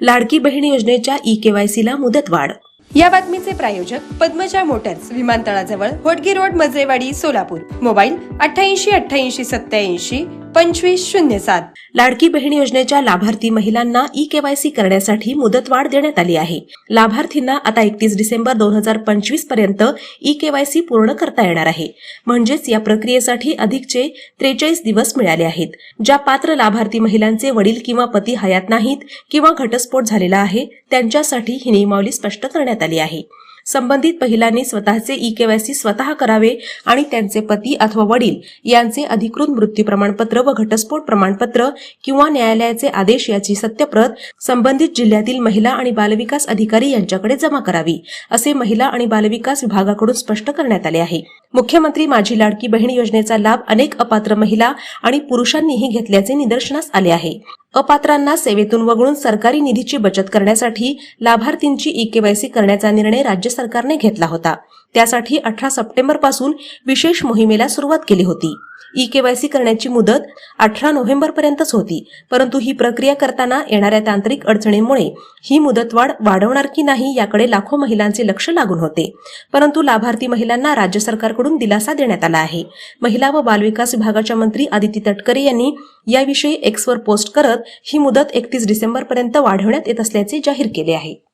लाडकी बहीण योजनेच्या ई केवायसीला मुदतवाढ. या बातमीचे प्रायोजक पद्मजा मोटर्स विमानतळाजवळ होटगी रोड मजरेवाडी सोलापूर. मोबाईल अठ्ठ्याऐंशी अठ्ठ्याऐंशी सत्याऐंशी पंचवीस शून्य सात. लाडकी बहीण योजनेच्या लाभार्थी महिलांना ई केवायसी करण्यासाठी मुदतवाढ देण्यात आली आहे. लाभार्थींना आता एकतीस डिसेंबर दोन हजार पंचवीसपर्यंत ई केवायसी पूर्ण करता येणार आहे. म्हणजेच या प्रक्रियेसाठी अधिकचे त्रेचाळीस दिवस मिळाले आहेत. ज्या पात्र लाभार्थी महिलांचे वडील किंवा पती हयात नाहीत किंवा घटस्फोट झालेला आहे त्यांच्यासाठी ही नियमावली स्पष्ट करण्यात आली आहे. संबंधित महिलांनी स्वतःचे ई केवायसी स्वतः करावे आणि त्यांचे पती अथवा वडील यांचे अधिकृत मृत्यू प्रमाणपत्र व घटस्फोट प्रमाणपत्र किंवा न्यायालयाचे आदेश याची सत्यप्रत संबंधित जिल्ह्यातील महिला आणि बालविकास अधिकारी यांच्याकडे जमा करावी असे महिला आणि बालविकास विभागाकडून स्पष्ट करण्यात आले आहे. मुख्यमंत्री माझी लाडकी बहीण योजनेचा लाभ अनेक अपात्र महिला आणि पुरुषांनीही घेतल्याचे निदर्शनास आले आहे. अपात्रांना सेवेतून वगळून सरकारी निधीची बचत करण्यासाठी लाभार्थींची ई केवायसी करण्याचा निर्णय राज्य सरकारने घेतला होता. त्यासाठी अठरा सप्टेंबरपासून विशेष मोहिमेला सुरुवात केली होती. ई केवायसी करण्याची मुदत अठरा नोव्हेंबर पर्यंतच होती. परंतु ही प्रक्रिया करताना येणाऱ्या तांत्रिक अडचणींमुळे ही मुदतवाढ वाढवणार की नाही याकडे लाखो महिलांचे लक्ष लागून होते. परंतु लाभार्थी महिलांना राज्य सरकारकडून दिलासा देण्यात आला आहे. महिला व बालविकास विभागाच्या मंत्री आदिती तटकरे यांनी याविषयी एक्सवर पोस्ट करत ही मुदत एकतीस डिसेंबर पर्यंत वाढवण्यात येत असल्याचे जाहीर केले आहे.